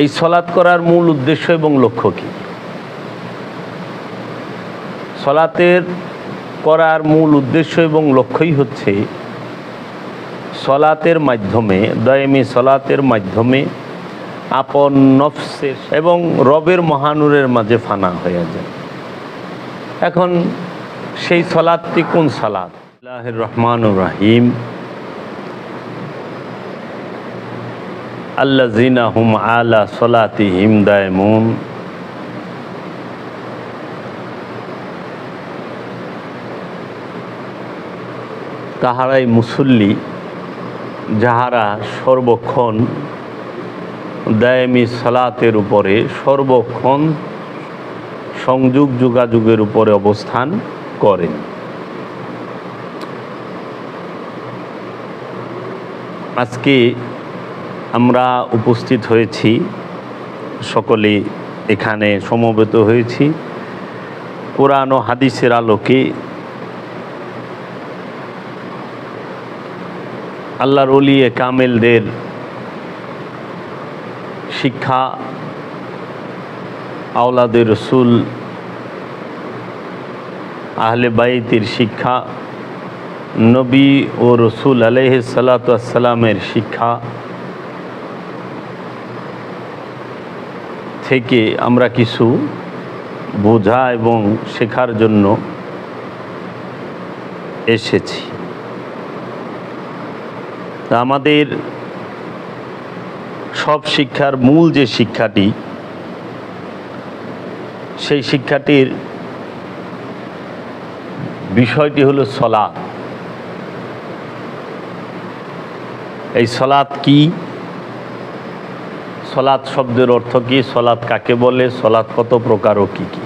এই সলাৎ করার মূল উদ্দেশ্য এবং লক্ষ্য কী? সলাতের করার মূল উদ্দেশ্য এবং লক্ষ্যই হচ্ছে সলাতের মাধ্যমে, দয়ামি সলাতের মাধ্যমে আপন নফসের এবং রবের মহানুরের মাঝে ফানা হয়ে যায়। এখন সেই সলাদটি কোন সালাদ রহমান রাহিম। আল্লা জিনা হুম আলা সলাতি হিম দায়মুন। তাহারাই মুসল্লি, যাহারা সর্বক্ষণ দায়ামি সালাতের উপরে, সর্বক্ষণ সংযোগ যোগাযোগের উপরে অবস্থান করেন। আজকে আমরা উপস্থিত হয়েছি সকলে এখানে সমবেত হয়েছি। কোরআন হাদিসের আলোকে আল্লাহর অলিয়ে কামেলদের শিক্ষা, আওলাদের রসুল, আহলে বাইতের শিক্ষা, নবী ও রসুল আলহ সালাতামের শিক্ষা থেকে আমরা কিছু বোঝা এবং শেখার জন্য এসেছি। আমাদের সব শিক্ষার মূল যে শিক্ষাটি, সেই শিক্ষাটির বিষয়টি হলো সলাৎ। এই সলাৎ কি? সলাৎ শব্দের অর্থ কি? সলাৎ কাকে বলে? সলাৎ কত প্রকার ও কী কী?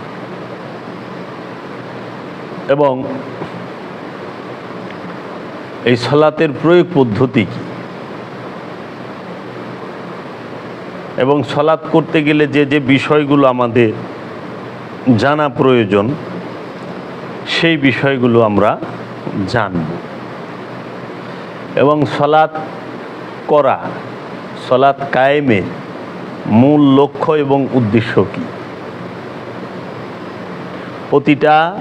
এবং এই সলাতের প্রয়োগ পদ্ধতি কি? এবং সলাৎ করতে গেলে যে যে বিষয়গুলো আমাদের জানা প্রয়োজন, সেই বিষয়গুলো আমরা জানব। এবং সলাৎ করা, সলাৎ কায়েমের মূল লক্ষ্য এবং উদ্দেশ্য কি? প্রতিটা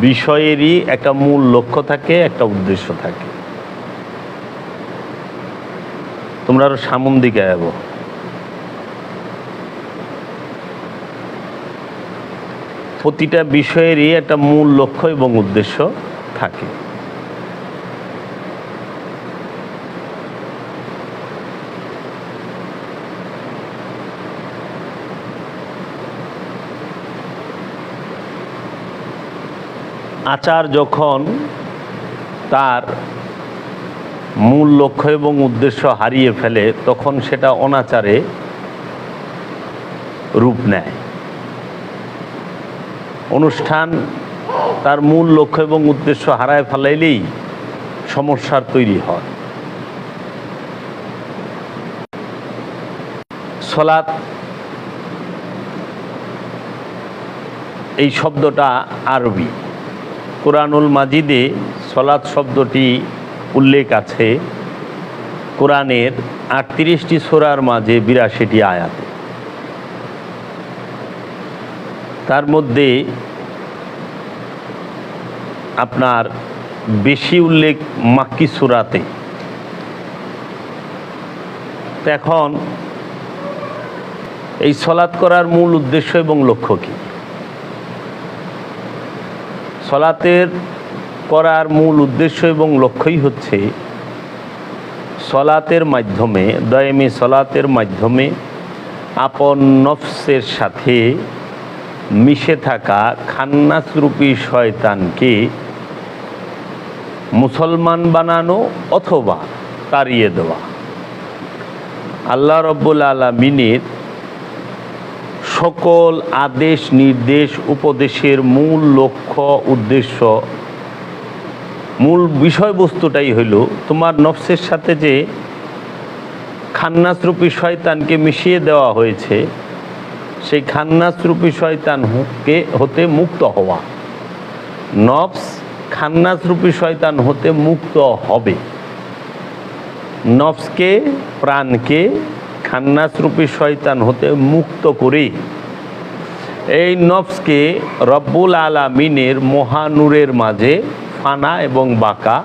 বিষয়েরই একটা মূল লক্ষ্য থাকে, একটা উদ্দেশ্য থাকে। তোমরা আরও সামন দিকে যাব প্রতিটা বিষয়েরই একটা মূল লক্ষ্য এবং উদ্দেশ্য থাকে। আচার যখন তার মূল লক্ষ্য এবং উদ্দেশ্য হারিয়ে ফেলে, তখন সেটা অনাচারে রূপ নেয়। অনুষ্ঠান তার মূল লক্ষ্য এবং উদ্দেশ্য হারায় ফেলাইলেই সমস্যার তৈরি হয়। সলাৎ এই শব্দটা আরবি। কোরআনুল মাজিদে সলাৎ শব্দটি উল্লেখ আছে। কোরআনের আটত্রিশটি সোরার মাঝে বিরাশিটি আয়াত। তার মধ্যে আপনার বেশি উল্লেখ মাক্কি সুরাতে। এখন এই সলাৎ করার মূল উদ্দেশ্য এবং লক্ষ্য কী? সলাতের করার মূল উদ্দেশ্য এবং লক্ষ্যই হচ্ছে সলাতের মাধ্যমে, দয়ামি সলাতের মাধ্যমে আপন নফসের সাথে মিশে থাকা খান্নাসরূপী শয়তানকে মুসলমান বানানো অথবা তাড়িয়ে দেওয়া। আল্লাহ রব্বুল আলমিনের সকল আদেশ, নির্দেশ, উপদেশের মূল লক্ষ্য, উদ্দেশ্য, মূল বিষয়বস্তুটাই হইল তোমার নফসের সাথে যে খান্নাসরূপী শয়তানকে মিশিয়ে দেওয়া হয়েছে, সেই খান্নাসরূপী শয়তানকে হতে মুক্ত হওয়া। নফস খান্নাসরূপী শয়তান হতে মুক্ত হবে। নফসকে, প্রাণকে খান্নাসরূপী শয়তান হতে মুক্ত করে। এই নফসকে রব্বুল আলামিনের মহানুরের মাঝে ফানা এবং বাঁকা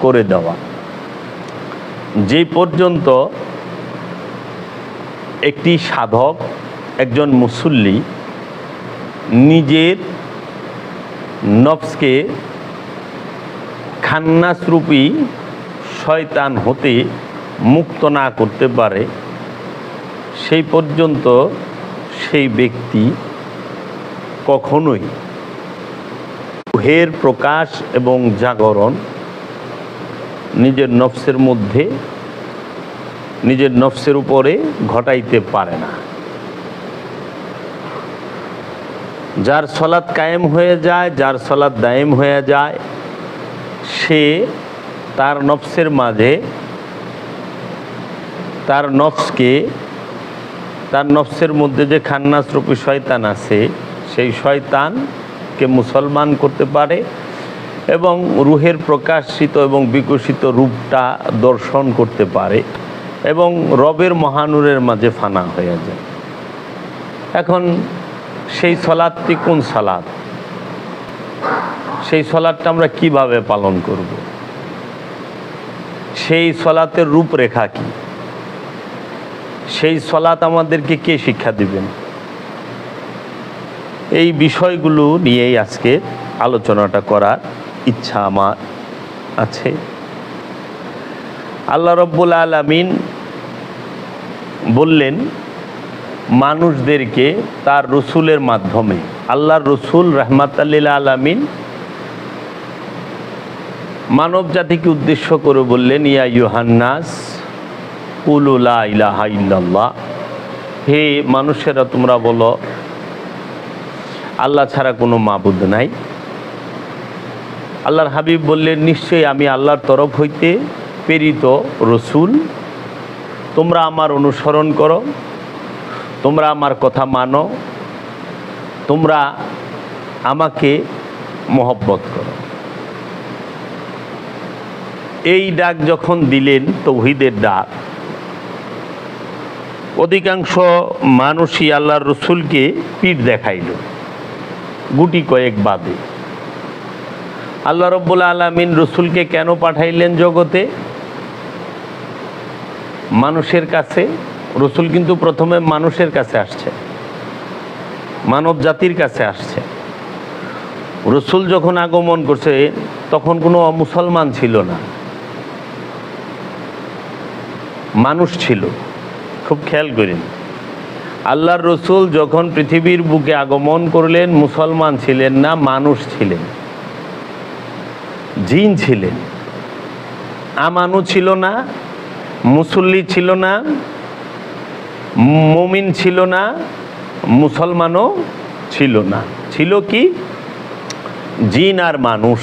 করে দেওয়া। যে পর্যন্ত একটি সাধক, একজন মুসল্লি নিজের নফসকে খান্নাসরূপী শয়তান হতে মুক্ত না করতে পারে, সেই পর্যন্ত সেই ব্যক্তি কখনোই হের প্রকাশ এবং জাগরণ নিজের নফসের মধ্যে, নিজের নফসের উপরে ঘটাইতে পারে না। যার সলাৎ কায়েম হয়ে যায়, যার সলাৎ দায়েম হয়ে যায়, সে তার নফসের মাঝে তার নফসকে, তার নফসের মধ্যে যে খান্নাসরূপী শয়তান আছে, সেই শয়তানকে মুসলমান করতে পারে এবং রুহের প্রকাশিত এবং বিকশিত রূপটা দর্শন করতে পারে এবং রবের মহানুরের মাঝে ফানা হয়ে যায়। এখন সেই সলাদটি কোন সালাদ? সেই সলাদটা আমরা কীভাবে পালন করব? সেই সলাতের রূপরেখা কি? সেই সলাত আমাদেরকে কে শিক্ষা দিবেন? এই বিষয়গুলো নিয়েই আজকে আলোচনাটা করার ইচ্ছা আমার আছে। আল্লাহ রব্বুল আলমিন বললেন, মানুষদেরকে তার রসুলের মাধ্যমে, আল্লাহর রসুল রহমাতাল্লিল আলমিন মানব জাতিকে উদ্দেশ্য করে বললেন, ইয়া ইউহান্নাস কুলুলা হে মানুষেরা, তোমরা বলো, আল্লাহ ছাড়া কোনো মাবুদ নাই। আল্লাহর হাবিব বললেন, নিশ্চয়ই আমি আল্লাহর তরফ হইতে প্রেরিত রসুল। তোমরা আমার অনুসরণ করো, তোমরা আমার কথা মানো, তোমরা আমাকে মহব্বত করো। এই ডাক যখন দিলেন, তৌহিদের ডাক অধিকাংশ মানুষই আল্লাহর রসুলকে পিঠ দেখাইল, গুটি কয়েক বাদে। আল্লাহ রব্বুল আলমিন রসুলকে কেন পাঠাইলেন জগতে? মানুষের কাছে, রসুল কিন্তু প্রথমে মানুষের কাছে আসছে, মানব জাতির কাছে আসছে। রসুল যখন আগমন করছে, তখন কোনো মুসলমান ছিল না, মানুষ ছিল। খুব খেয়াল করেন আল্লাহর রসুল যখন পৃথিবীর বুকে আগমন করলেন, মুসলমান ছিলেন না, মানুষ ছিলেন। জিন ছিলেন। আমানু ছিল না, মুসল্লি ছিল না, মমিন ছিল না, মুসলমানও ছিল না। ছিল কি? জিন আর মানুষ।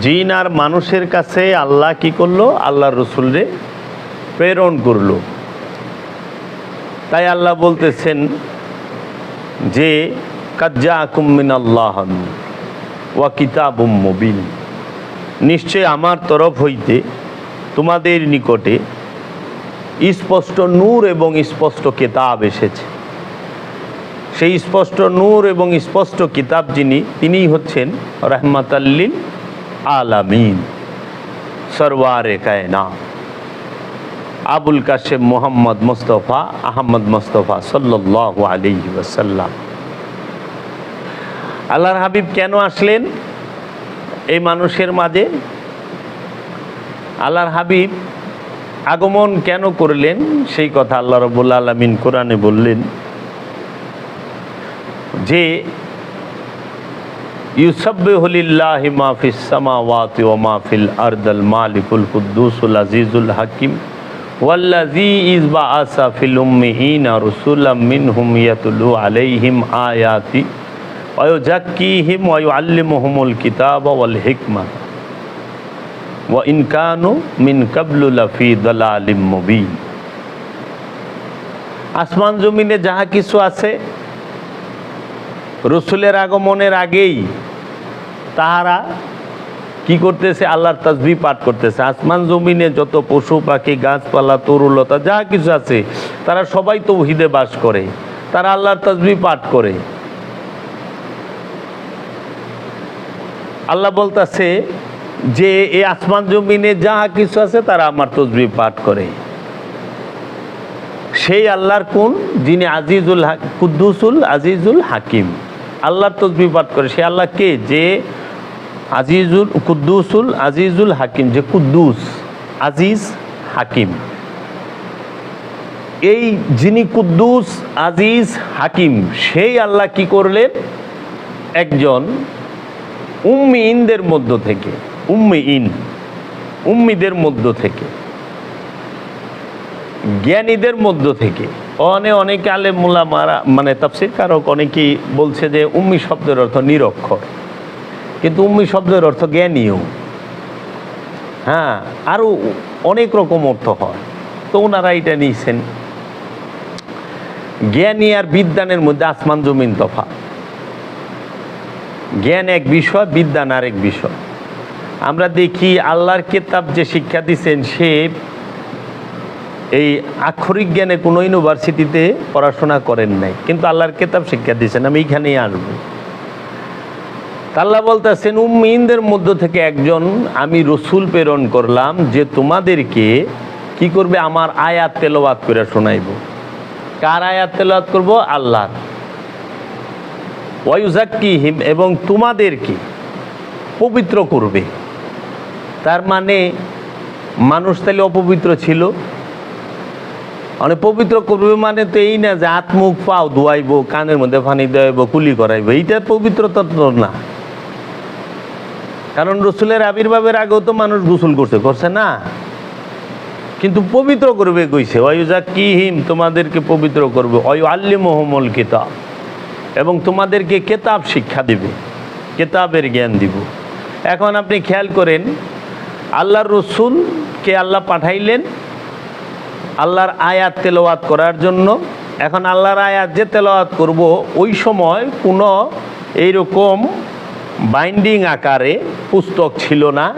জিন আর মানুষের কাছে আল্লাহ কি করল? আল্লাহর রসুলরে প্রেরণ করল। তাই আল্লাহ বলতেছেন যে কাজ্জা আকুমিন আল্লাহ ওয়া কিতাবুম মুবিন। নিশ্চয় আমার তরফ হইতে তোমাদের নিকটে স্পষ্ট নূর এবং স্পষ্ট কিতাব এসেছে। সেই স্পষ্ট নূর এবং স্পষ্ট কিতাব যিনি, তিনিই হচ্ছেন রহমাতাল্লিল আলামিন, সরওয়ারে কায়না আবুল কাশেম মোহাম্মদ মোস্তফা আহমদ মোস্তফা সাল্লাহ আলী ওসাল্লাম আল্লাহর হাবিব কেন আসলেন? এই মানুষের মাঝে। আল্লাহর হাবিব আগমন কেন করলেন? সেই কথা আল্লাহ রবুল্লা আলমিন কোরআনে বললেন যে ইউসব্বিহুলিল্লাহি মা ফিস সামাওয়াতি ওয়া মা ফিল আরদিল মালিকুল কুদ্দুসুল আজিজুল হাকিম। ওয়াল্লাযী ইজ বাআসা ফিল উম্মিহিনা রাসূলাম মিনহুম ইয়াতলু আলাইহিম আয়াতি কিতাবা ওয়াল হিকমা। ওয়া ইন কানু মিন কাবলু লাফি দালালিম মুবিন। আসমান জমিনে যাহা কিছু আছে, রসুলের আগমনের আগেই তাহারা কি করতেছে? আল্লাহর তাজবি পাঠ করতেছে। আসমান জমিনে যত পশু, পাখি, গাছপালা, তরুলতা, যা কিছু আছে, তারা সবাই তো বাস করে। তারা আল্লাহর তাজবি পাঠ করে। আল্লাহ বলতেছে যে এই আসমান জমিনে যা কিছু আছে, তারা আমার তসবি পাঠ করে। সেই আল্লাহর কোন? যিনি আজিজুল কুদ্দুসুল আজিজুল হাকিম। আল্লাহর তসবি পাঠ করে। সে আল্লাহ কে? যে আজিজুল কুদ্দুসুল আজিজুল হাকিম, যে কুদ্দুস, আজিজ হাকিম। এই যিনি কুদ্দুস, আজিজ হাকিম, সেই আল্লাহ কি করলেন? একজন উম্মি ইনদের মধ্য থেকে উম্মি ইন উম্মিদের মধ্য থেকে, জ্ঞানীদের মধ্য থেকে। অনে অনেকে আলে মোলা মারা মানে তাফসির কারক অনেকেই বলছে যে উম্মি শব্দের অর্থ নিরক্ষর। কিন্তু উম্মি শব্দের অর্থ জ্ঞানীয় হ্যাঁ আরও অনেক রকম অর্থ হয়। তো ওনারা এটা নিয়েছেন। জ্ঞানী আর বিদ্যানের মধ্যে আসমান জমিন তফা জ্ঞান এক বিষয় বিদ্যান আরেক বিষয়। আমরা দেখি আল্লাহর কেতাব যে শিক্ষা দিচ্ছেন সে এই আক্ষরিক জ্ঞানে কোনো ইউনিভার্সিটিতে পড়াশোনা করেন নাই। কিন্তু আল্লাহর কেতাব শিক্ষা দিচ্ছেন আমি এইখানেই আসব। আল্লাহ বলতেছেন, উম্মিনদের মধ্য থেকে একজন আমি রসুল প্রেরণ করলাম যে তোমাদেরকে কি করবে? আমার আয়াত তেলাওয়াত করে শোনাইব। কার আয়াত তেলাওয়াত করব? আল্লাহ ওয়াইজাক্কিহিম এবং তোমাদেরকে পবিত্র করবে। তার মানে মানুষ তাহলে অপবিত্র ছিল। মানে পবিত্র করবে মানে তো এই না যে হাত, মুখ, পাও ধোয়াইবো, কানের মধ্যে ফানি দেওয়াইব, কুলি করাইব। এইটা পবিত্রতা তো না। কারণ রসুলের আবির্ভাবের আগেও তো মানুষ গোসল করছে করছে না। কিন্তু পবিত্র করবে কইছে অয়ুজা কি হিম তোমাদেরকে পবিত্র করবে। অয়ু আল্লি মোহাম্মল কিতাব। এবং তোমাদেরকে কেতাব শিক্ষা দিবে, কেতাবের জ্ঞান দিব। এখন আপনি খেয়াল করেন, আল্লাহর রসুলকে আল্লাহ পাঠাইলেন আল্লাহর আয়াত তেলাওয়াত করার জন্য। এখন আল্লাহর আয়াত যে তেলাওয়াত করব, ওই সময় কোনো এইরকম বাইন্ডিং আকারে পুস্তক ছিল না।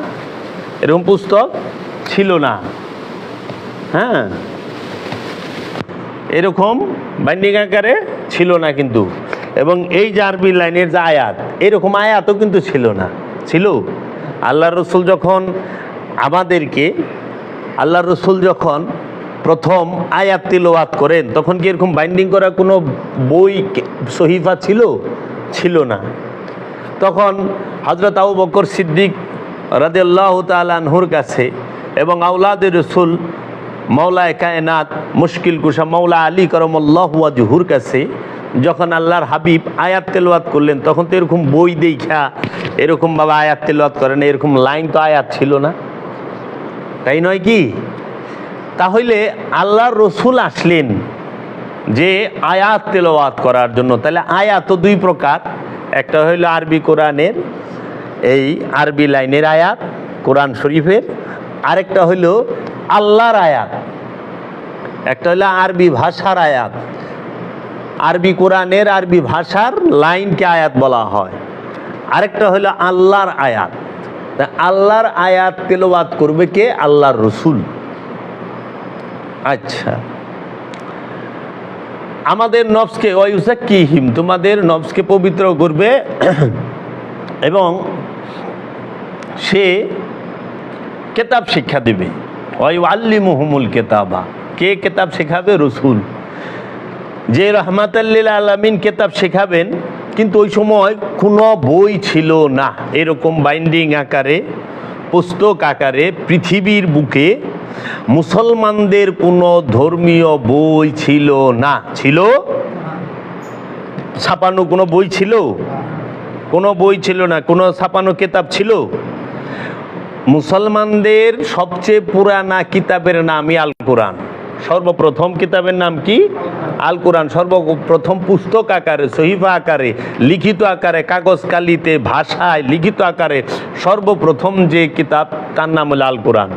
এরকম পুস্তক ছিল না। হ্যাঁ? এরকম বাইন্ডিং আকারে ছিল না কিন্তু। এবং এই যে আরবি লাইনের যে আয়াত, এরকম আয়াতও কিন্তু ছিল না। ছিল? আল্লাহ রসুল যখন আমাদেরকে আল্লাহ রসুল যখন প্রথম আয়াত তিলওয়াত করেন, তখন কি এরকম বাইন্ডিং করা কোনো বই সহিফা ছিল? ছিল না। তখন হজরত আবু বকর সিদ্দিক রাদিয়াল্লাহ তালানহুর কাছে এবং আউলাদের রসুল মৌলায় কায়নাত মুশকিল কুশা মৌলা আলী করমল্লাহ জহুর কাছে যখন আল্লাহর হাবিব আয়াত তেলওয়াত করলেন, তখন তো এরকম বই দেখা এরকম বাবা আয়াত তেলওয়াত করেন এরকম লাইন তো আয়াত ছিল না। তাই নয় কি? তাহলে আল্লাহর রসুল আসলেন যে আয়াত তেলাওয়াত করার জন্য। তাহলে আয়াত তো দুই প্রকার। একটা হইল আরবি কোরআনের এই আরবি লাইনের আয়াত, কোরআন শরীফের। আরেকটা হইল আল্লাহর আয়াত। একটা হইল আরবি ভাষার আয়াত। আরবি কোরআনের আরবি ভাষার লাইনকে আয়াত বলা হয়। আরেকটা হইল আল্লাহর আয়াত। আল্লাহর আয়াত তেলাওয়াত করবে কে? আল্লাহর রসুল। আচ্ছা। আমাদের নফসকে ওয়ুসা কি হিম তোমাদের নফসকে পবিত্র করবে। এবং সে কেতাব শিক্ষা দেবে। ওই আল্লি মুহমুল কেতাবা। কে কেতাব শেখাবে? রসুল। যে রহমাতাল্লিল আলমিন কেতাব শেখাবেন, কিন্তু ওই সময় কোনো বই ছিল না, এরকম বাইন্ডিং আকারে। পুস্তক আকারে পৃথিবীর বুকে মুসলমানদের কোনো ধর্মীয় বই ছিল না। ছিল? ছাপানো কোনো বই ছিল? কোনো বই ছিল না, কোনো ছাপানো কেতাব ছিল? মুসলমানদের সবচেয়ে পুরানা কিতাবের নামই আল কোরআন সর্বপ্রথম কিতাবের নাম কি? আল কোরআন। সর্বপ্রথম পুস্তক আকারে সহিফা আকারে, লিখিত আকারে, কাগজ কালিতে, ভাষায় লিখিত আকারে সর্বপ্রথম যে কিতাব, তার নাম হলো আল কোরআন।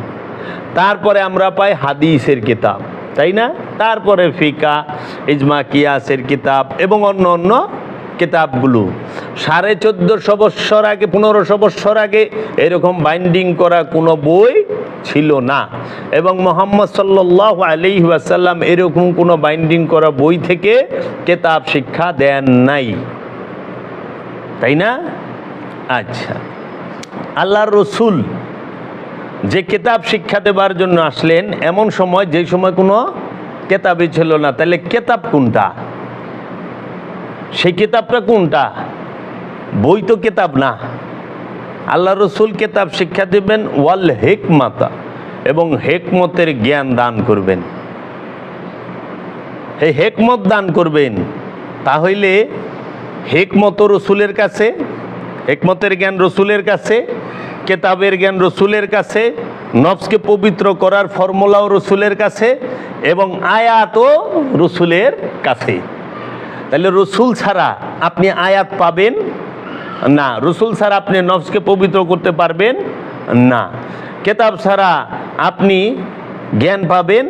তারপরে আমরা পাই হাদিসের কিতাব, তাই না? তারপরে ফিকা, ইজমা কিয়াসের কিতাব এবং অন্য অন্য কেতাবগুলো। সাড়ে চোদ্দোশো বৎসর আগে, পনেরোশো বৎসর আগে এরকম বাইন্ডিং করা কোনো বই ছিল না। এবং মোহাম্মদ সাল্লাহ আলি ওয়াসাল্লাম এরকম কোনো বাইন্ডিং করা বই থেকে কেতাব শিক্ষা দেন নাই। তাই না? আচ্ছা। আল্লাহর রসুল যে কেতাব শিক্ষা দেবার জন্য আসলেন, এমন সময় যেই সময় কোনো কেতাবই ছিল না। তাহলে কেতাব কোনটা? সেই কেতাবটা কোনটা? বই তো কেতাব না। আল্লাহ রসুল কেতাব শিক্ষা দেবেন, ওয়াল হেকমাতা, এবং হেকমতের জ্ঞান দান করবেন। এই হেকমত দান করবেন, তাহলে হেকমত রসুলের কাছে, হেকমতের জ্ঞান রসুলের কাছে, কেতাবের জ্ঞান রসুলের কাছে নফসকে পবিত্র করার ফর্মুলাও রসুলের কাছে, এবং আয়াতও রসুলের কাছে। তাহলে রসুল ছাড়া আপনি আয়াত পাবেন না। রসুল ছাড়া আপনি নফসকে পবিত্র করতে পারবেন না। কেতাব ছাড়া আপনি জ্ঞান পাবেন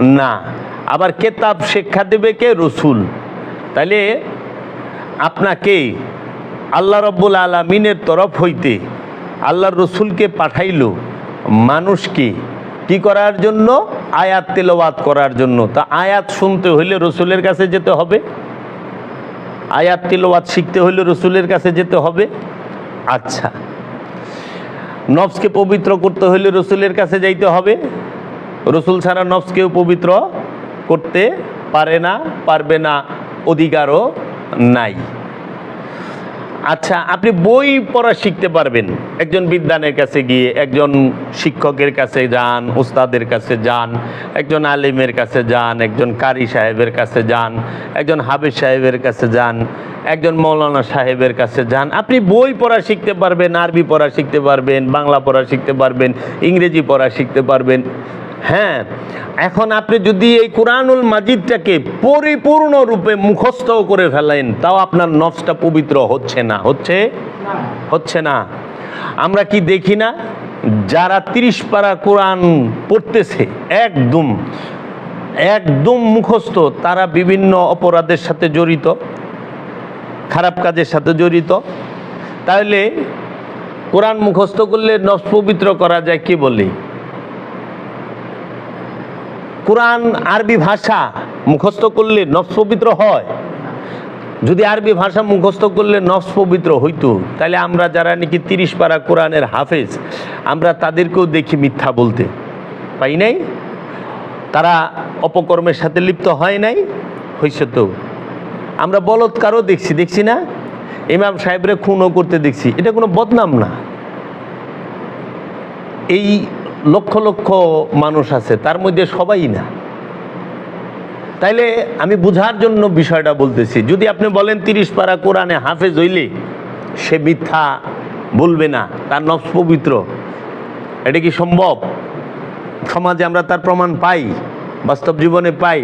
না। আবার কেতাব শিক্ষা দেবে কে? রসুল। তাহলে আপনাকে আল্লাহ রব্বুল আলমিনের তরফ হইতে আল্লাহর রসুলকে পাঠাইল মানুষকে কি করার জন্য? আয়াত তেলাওয়াত করার জন্য। তা আয়াত শুনতে হইলে রসুলের কাছে যেতে হবে। আয়াত তিলওয়াত শিখতে হলে রসুলের কাছে যেতে হবে। আচ্ছা। নফসকে পবিত্র করতে হলে রসুলের কাছে যাইতে হবে। রসুল ছাড়া নফসকেও পবিত্র করতে পারে না পারবে না অধিকারও নাই। আচ্ছা আপনি বই পড়া শিখতে পারবেন। একজন বিদ্যানের কাছে গিয়ে, একজন শিক্ষকের কাছে যান, উস্তাদের কাছে যান, একজন আলিমের কাছে যান, একজন কারি সাহেবের কাছে যান, একজন হাবিজ সাহেবের কাছে যান, একজন মৌলানা সাহেবের কাছে যান। আপনি বই পড়া শিখতে পারবেন, আরবি পড়া শিখতে পারবেন, বাংলা পড়া শিখতে পারবেন, ইংরেজি পড়া শিখতে পারবেন। হ্যাঁ এখন আপনি যদি এই কোরআনুল মাজিদটাকে পরিপূর্ণ রূপে মুখস্থ করে ফেলেন, তাও আপনার নফসটা পবিত্র হচ্ছে না, হচ্ছে? হচ্ছে না। আমরা কি দেখি না, যারা তিরিশ পারা কোরআন পড়তেছে, একদম একদম মুখস্থ, তারা বিভিন্ন অপরাধের সাথে জড়িত, খারাপ কাজের সাথে জড়িত। তাহলে কোরআন মুখস্থ করলে নফস পবিত্র করা যায় কি বলি? কোরআন আরবি ভাষা মুখস্থ করলে নফস পবিত্র হয়। যদি আরবি ভাষা মুখস্থ করলে নফস পবিত্র হইতো, তাহলে আমরা যারা নাকি তিরিশ পারা কোরআনের হাফেজ, আমরা তাদেরকেও দেখি মিথ্যা বলতে। পাই নাই? তারা অপকর্মের সাথে লিপ্ত হয় নাই? হয়েছে তো। আমরা বলৎকারও দেখছি দেখছি না? ইমাম সাহেবরে খুনও করতে দেখছি। এটা কোনো বদনাম না। এই লক্ষ লক্ষ মানুষ আছে, তার মধ্যে সবাই না। তাইলে আমি বুঝার জন্য বিষয়টা বলতেছি, যদি আপনি বলেন তিরিশ পারা কোরআনে হাফেজ হইলে সে মিথ্যা বলবে না, তার নফস পবিত্র, এটা কি সম্ভব? সমাজে আমরা তার প্রমাণ পাই, বাস্তব জীবনে পাই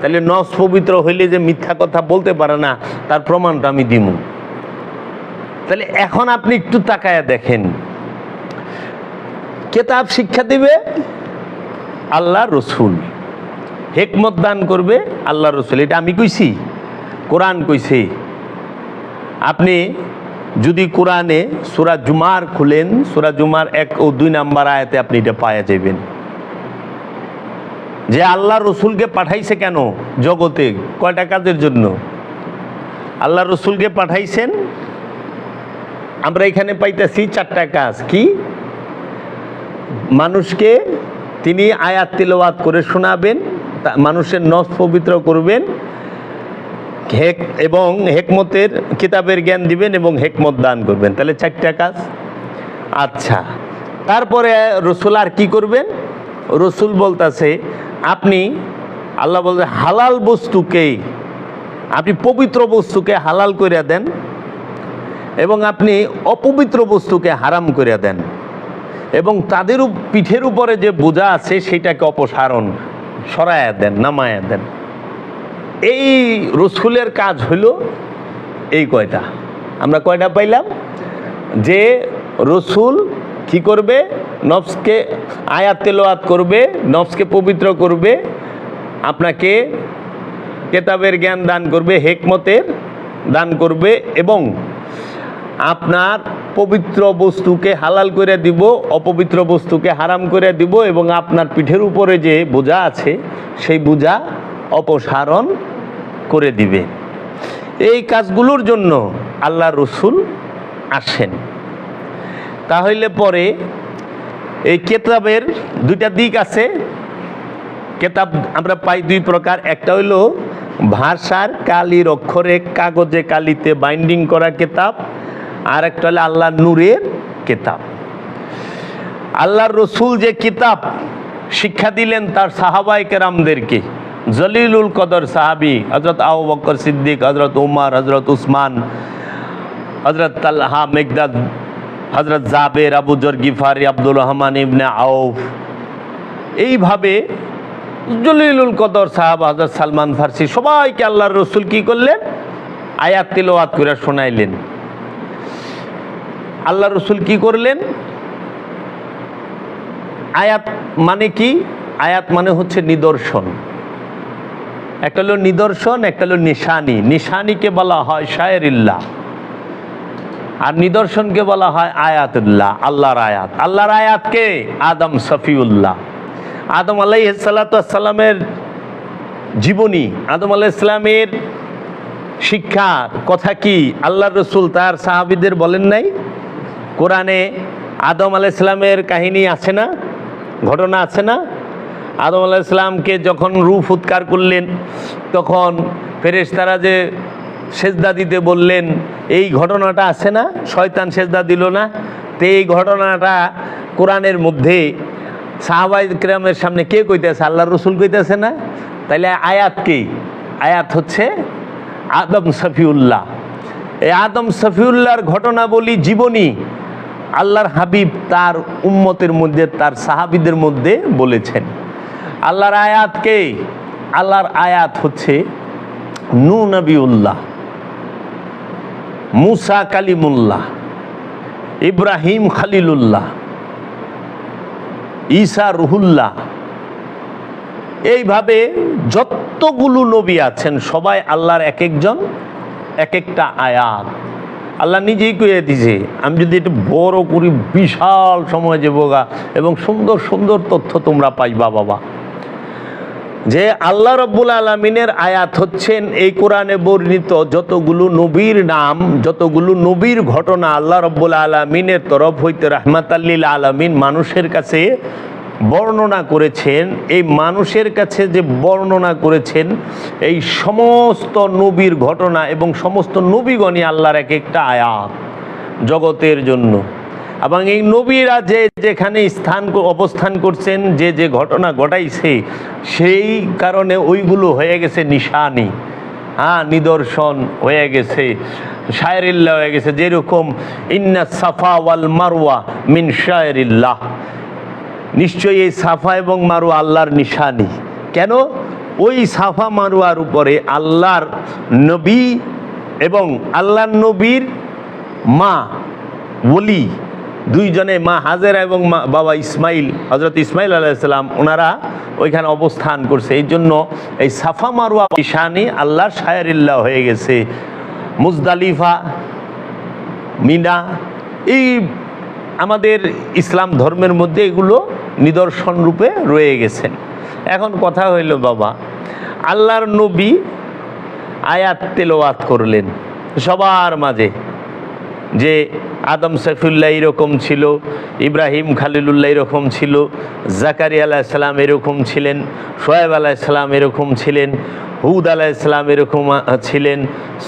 তাহলে নফস পবিত্র হইলে যে মিথ্যা কথা বলতে পারে না, তার প্রমাণটা আমি দিমু। তাহলে এখন আপনি একটু তাকায়া দেখেন কেতাব শিক্ষা দিবে? আল্লাহ রসুল। হেকমত দান করবে আল্লাহ রসুল। এটা আমি কইছি, কোরআন কইছে। আপনি যদি কোরআনে সুরা জুমার খুলেন, সুরা জুমার এক ও দুই নাম্বার আয়াতে আপনি এটা পাওয়া যাবেন যে আল্লাহ রসুলকে পাঠাইছে কেন জগতে? কয়টা কাজের জন্য? আল্লাহ রসুলকে পাঠাইছেন। আমরা এখানে পাইতেছি চারটা কাজ। কি? মানুষকে তিনি আয়াত তিলওয়াত করে শোনাবেন মানুষের নস পবিত্র করবেন, হেক, এবং হেকমতের কিতাবের জ্ঞান দিবেন এবং হেকমত দান করবেন। তাহলে চারটা কাজ। আচ্ছা তারপরে রসুল আর কি করবেন? রসুল বলতেছে, আপনি, আল্লাহ বলতে হালাল বস্তুকে, আপনি পবিত্র বস্তুকে হালাল করে দেন এবং আপনি অপবিত্র বস্তুকে হারাম করে দেন। এবং তাদের পিঠের উপরে যে বোঝা আছে সেটাকে অপসারণ, সরায়া দেন, নামায়া দেন। এই রসুলের কাজ হলো এই কয়টা। আমরা কয়টা পাইলাম? যে রসুল কি করবে? নফসকে আয়াত তেলোয়াত করবে, নফসকে পবিত্র করবে, আপনাকে কেতাবের জ্ঞান দান করবে, হেকমতের দান করবে এবং আপনার পবিত্র বস্তুকে হালাল করে দিব, অপবিত্র বস্তুকে হারাম করে দিব এবং আপনার পিঠের উপরে যে বোঝা আছে, সেই বোঝা অপসারণ করে দিবে। এই কাজগুলোর জন্য আল্লাহ রসুল আসেন। তাহলে পরে এই কেতাবের দুইটা দিক আছে। কেতাব আমরা পাই দুই প্রকার। একটা হইল ভাষার কালির অক্ষরে কাগজে কালিতে বাইন্ডিং করা কেতাব আর একটা হলো আল্লাহ নূরের কেতাব। আল্লাহর রসুল যে কিতাব শিক্ষা দিলেন তার সাহাবাই কেরামদেরকে, জলিলুল কদর সাহাবি হজরত আবু বকর সিদ্দিক হজরত উমার হজরত উসমান হজরত তাল্লাহা মেঘদাদ হজরত জাবের, আবু জর গিফারি, আব্দুল রহমান ইবনে আউফ। এইভাবে জলিলুল কদর সাহাব হজরত সালমান ফার্সি সবাইকে আল্লাহর রসুল কি করলেন? আয়াত তিলওয়াত করে শোনাইলেন। আল্লাহ রসুল কি করলেন? আয়াত মানে কি? আয়াত মানে হচ্ছে নিদর্শন। একটা হলো নিদর্শন, একটা হলো নিশানি। নিশানিকে বলা হয় শায়রিল্লাহ। আর নিদর্শনকে বলা হয় আয়াতুল্লাহ, আল্লাহর আয়াত। আল্লাহর আয়াতকে আদম সফিউল্লাহ। আদম আলাই সাল্লামের জীবনী, আদম আলাহ ইসলামের শিক্ষা, কথা কি? আল্লাহ রসুল তার সাহাবিদের বলেন নাই? কোরআনে আদম আলাহ ইসলামের কাহিনী আছে না? ঘটনা আছে না? আদম আলাহ ইসলামকে যখন রূপ উৎকার করলেন, তখন ফেরেশতারা যে সেজদা দিতে বললেন, এই ঘটনাটা আছে না? শয়তান সেজদা দিল না? তো এই ঘটনাটা কোরআনের মধ্যে সাহাবাই কিরামের সামনে কে কইতেছে? আল্লাহ রসুল কইতেছে না? তাইলে আয়াত কি? আয়াত হচ্ছে আদম সফিউল্লাহ। এই আদম সফিউল্লাহর ঘটনা বলি জীবনী। আল্লাহর হাবিব তার উম্মতের মধ্যে, তার সাহাবিদের মধ্যে বলেছেন। আল্লাহর আয়াতকে আল্লাহর আয়াত হচ্ছে, নু নবিউল্লাহ, মুসা কালিমুল্লাহ, ইব্রাহিম খালিলুল্লাহ, ঈসা রুহুল্লাহ। এইভাবে যতগুলো নবী আছেন, সবাই আল্লাহর এক একজন, এক একটা আয়াত। আল্লাহ নিজেই কয়ে দিছে, আমি যদি একটু বড় করি, বিশাল সময় যে বোগা এবং সুন্দর সুন্দর তথ্য তোমরা পাইবা বাবা। যে আল্লাহ রব্বুল আলমিনের আয়াত হচ্ছেন, এই কোরআনে বর্ণিত যতগুলো নবীর নাম, যতগুলো নবীর ঘটনা আল্লাহ রব্বুল আলমিনের তরফ হইতে রাহমাত আল্লিল আলমিন মানুষের কাছে বর্ণনা করেছেন, এই মানুষের কাছে যে বর্ণনা করেছেন, এই সমস্ত নবীর ঘটনা এবং সমস্ত নবীগণই আল্লাহর এক একটা আয়াত জগতের জন্য। এবং এই নবীরা যে যেখানে স্থান অবস্থান করছেন, যে যে ঘটনা ঘটাইছে, সেই কারণে ওইগুলো হয়ে গেছে নিশানি। হ্যাঁ নিদর্শন হয়ে গেছে, শায়রিল্লাহ হয়ে গেছে। যেরকম, ইন্না সাফা ওয়াল মারওয়া মিন শায়রিল্লাহ। নিশ্চয়ই এই সাফা এবং মারুয়া আল্লাহর নিশানি। কেন? ওই সাফা মারুয়ার উপরে আল্লাহর নবী এবং আল্লাহর নবীর মা, ওলি, দুইজনে মা হাজেরা এবং মা বাবা ইসমাইল হজরত ইসমাইল আলাইসাল্লাম ওনারা ওইখানে অবস্থান করছে। এই জন্য এই সাফা মারুয়া নিশানি আল্লাহর শায়রিল্লাহ হয়ে গেছে। মুজদালিফা, মিনা, এই আমাদের ইসলাম ধর্মের মধ্যে এগুলো নিদর্শন রূপে রয়ে গেছেন এখন কথা হইল, বাবা, আল্লাহর নবী আয়াত তেলোয়াত করলেন সবার মাঝে। যে আদম সৈফুল্লাহ এরকম ছিল, ইব্রাহিম খালিলুল্লাহ এরকম ছিল জাকারি আলাইসালাম এরকম ছিলেন সোয়েব আলাইসালাম এরকম ছিলেন, হুদ আলাইসালাম এরকম ছিলেন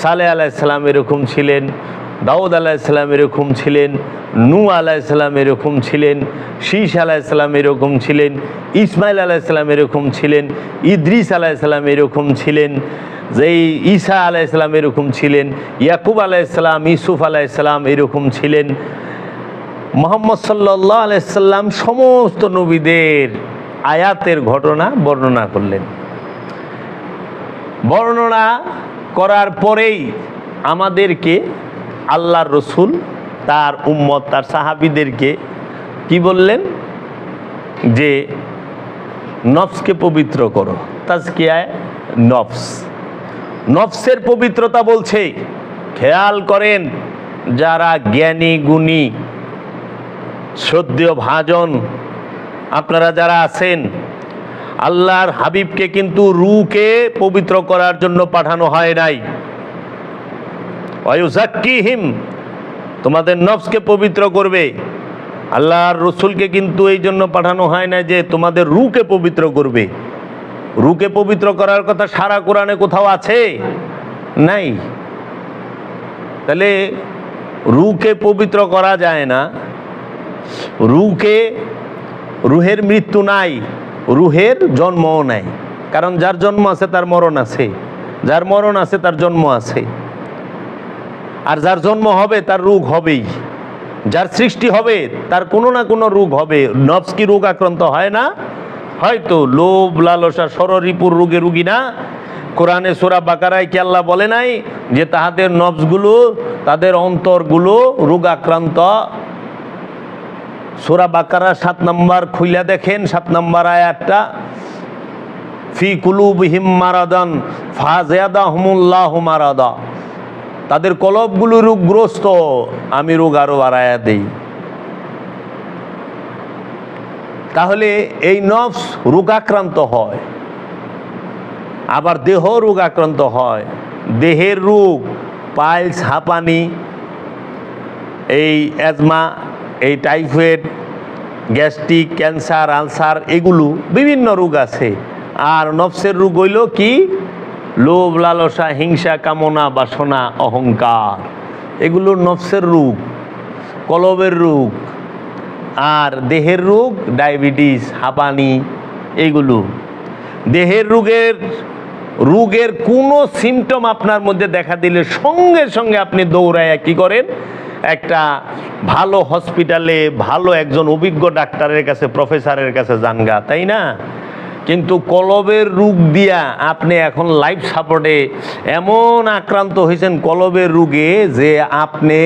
সালে আলাইসালাম এরকম ছিলেন দাউদ আলাইসালাম এরকম ছিলেন নু আলাইসালাম এরকম ছিলেন শীষ আলাইসালাম এরকম ছিলেন ইসমাইল আলাইসালাম এরকম ছিলেন, ইদ্রিস আলাইসালাম এরকম ছিলেন, যেই ঈসা আলাইসালাম এরকম ছিলেন, ইয়াকুব আলাইসালাম ইসুফ আলাইসালাম এরকম ছিলেন। মোহাম্মদ সাল্লাহ আলাইসাল্লাম সমস্ত নবীদের আয়াতের ঘটনা বর্ণনা করলেন। বর্ণনা করার পরেই আমাদেরকে আল্লাহর রসুল, তার উম্মত, তার সাহাবিদেরকে কি বললেন? যে নফসকে পবিত্র করো। তাজকিয়ায় নফস। নফসের পবিত্রতা বলছে, খেয়াল করেন, যারা জ্ঞানী, গুণী, শ্রদ্ধেয় ভাজন, আপনারা যারা আছেন, আল্লাহর হাবিবকে কিন্তু রুকে পবিত্র করার জন্য পাঠানো হয় নাই। তোমাদের নফসকে পবিত্র করবে। আল্লাহর রসুলকে কিন্তু এই জন্য পাঠানো হয় না যে তোমাদের রুকে পবিত্র করবে। রুকে পবিত্র করার কথা সারা কোরআনে কোথাও আছে? নাই। তাহলে রুকে পবিত্র করা যায় না। রুকে রুহের মৃত্যু নাই, রুহের জন্মও নাই। কারণ যার জন্ম আছে তার মরণ আছে। যার মরণ আছে তার জন্ম আছে। আর যার জন্ম হবে, তার রোগ হবেই। যার সৃষ্টি হবে, তার কোনো না কোনো রোগ হবে। নবস কি রোগ আক্রান্ত হয় না? হয়তো। লোভ, লালসা সররিপুর রোগে রুগী না। কোরআনে সোরা বাকারায় কি আল্লাহ বলে নাই যে তাহাদের নবসগুলো তাদের অন্তরগুলো রোগ আক্রান্ত? সোরা বাকারা সাত নম্বর খুইলা দেখেন, সাত নম্বর আয়াতটা। ফি কুলুবহিম মারাদান ফাজিয়াদা হুমুল্লাহ মারাদা। তাদের কলবগুলো রোগগ্রস্ত আমি রোগ আরও বাড়ায়া দেই। তাহলে এই নফস রোগাক্রান্ত হয়, আবার দেহ রোগ আক্রান্ত হয়, দেহের রোগ, পাইলস, হাঁপানি, এই অ্যাজমা এই টাইফয়েড, গ্যাস্ট্রিক, ক্যান্সার, আলসার, এগুলো বিভিন্ন রোগ আছে। আর নফসের রোগ হইল কি? লোভ, লালসা, হিংসা, কামনা, বাসনা, অহংকার। এগুলো নফসের রোগ কলবের রোগ আর দেহের রোগ, ডায়াবেটিস, হাঁপানি, এগুলো। দেহের রোগের রোগের কোনো সিমটম আপনার মধ্যে দেখা দিলে সঙ্গে সঙ্গে আপনি দৌড়ায় কি করেন? একটা ভালো হসপিটালে ভালো একজন অভিজ্ঞ ডাক্তারের কাছে প্রফেসরের কাছে জানগা তাই না? কিন্তু কলবের রোগ দিয়া আপনি এখন লাইফ সাপোর্টে এমন আক্রান্ত হয়েছেন কলবের রোগে যে আপনি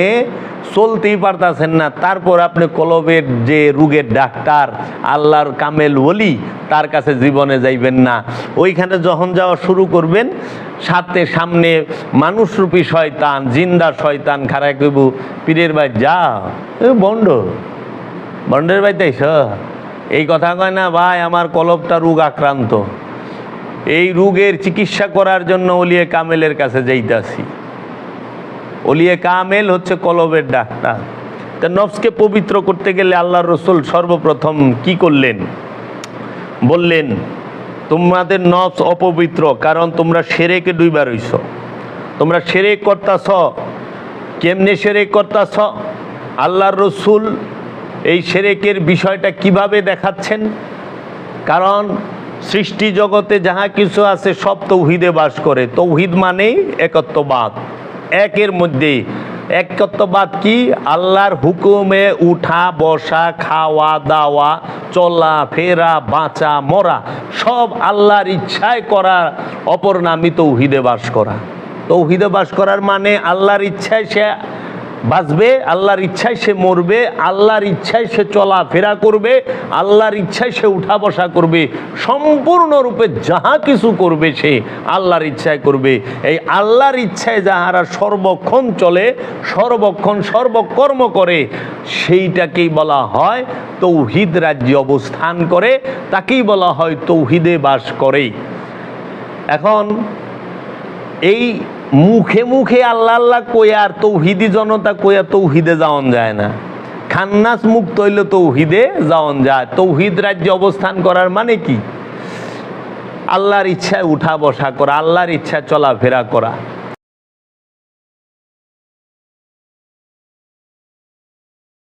চলতেই পারতেছেন না। তারপর আপনি কলবের যে রোগের ডাক্তার, আল্লাহর কামেল ওলি, তার কাছে জীবনে যাইবেন না। ওইখানে যখন যাওয়া শুরু করবেন, সাথে সামনে মানুষরূপী শয়তান, জিন্দা শয়তান কইব, পীরের ভাই যা বন্ড। বন্ডের বাড়িতে আইস। এই কথা কয় না, ভাই, আমার কলবটা রোগ আক্রান্ত। এই রোগের চিকিৎসা করার জন্য অলিয়ে কামেলের কাছে যাইতাছি। অলিয়ে কামেল হচ্ছে কলবের ডাক্তার। তা নফসকে পবিত্র করতে গেলে আল্লাহ রসুল সর্বপ্রথম কি করলেন? বললেন, তোমাদের নফস অপবিত্র, কারণ তোমরা সেরেকে ডুইবা রইছ তোমরা সেরেক করতাছ, কেমনে সেরেক করতাছ? আল্লাহর রসুল এই সেরেকের বিষয়টা কীভাবে দেখাচ্ছেন? কারণ সৃষ্টি জগতে যাহা কিছু আছে, সব তৌহিদে বাস করে। তৌহিদ মানেই একত্ববাদ। একের মধ্যে। একত্ববাদ কি? আল্লাহর হুকুমে উঠা, বসা, খাওয়া, দাওয়া, চলা, ফেরা, বাঁচা, মরা, সব আল্লাহর ইচ্ছায় করার অপর নামই তৌহিদে বাস করা। তৌহিদে বাস করার মানে আল্লাহর ইচ্ছায় সে বাঁচবে, আল্লাহর ইচ্ছায় সে মরবে, আল্লাহর ইচ্ছায় সে চলাফেরা করবে, আল্লাহর ইচ্ছায় সে উঠা বসা করবে, সম্পূর্ণরূপে যাহা কিছু করবে সে আল্লাহর ইচ্ছায় করবে। এই আল্লাহর ইচ্ছায় যাহারা সর্বক্ষণ চলে, সর্বক্ষণ সর্বকর্ম করে, সেইটাকেই বলা হয় তৌহিদ রাজ্যে অবস্থান করে, তাকেই বলা হয় তৌহিদে বাস করে। এখন এই মুখে মুখে আল্লাহ আল্লাহ কইয়া আর তৌহিদি জনতা কইয়া তৌহিদে যাওন যায় না। খান্নাস মুক্ত হইলে তৌহিদে যাওন যায়। তৌহিদ রাজ্যে অবস্থান করার মানে কি? আল্লাহর ইচ্ছায় উঠা বসা করা, আল্লাহর ইচ্ছায় চলাফেরা করা।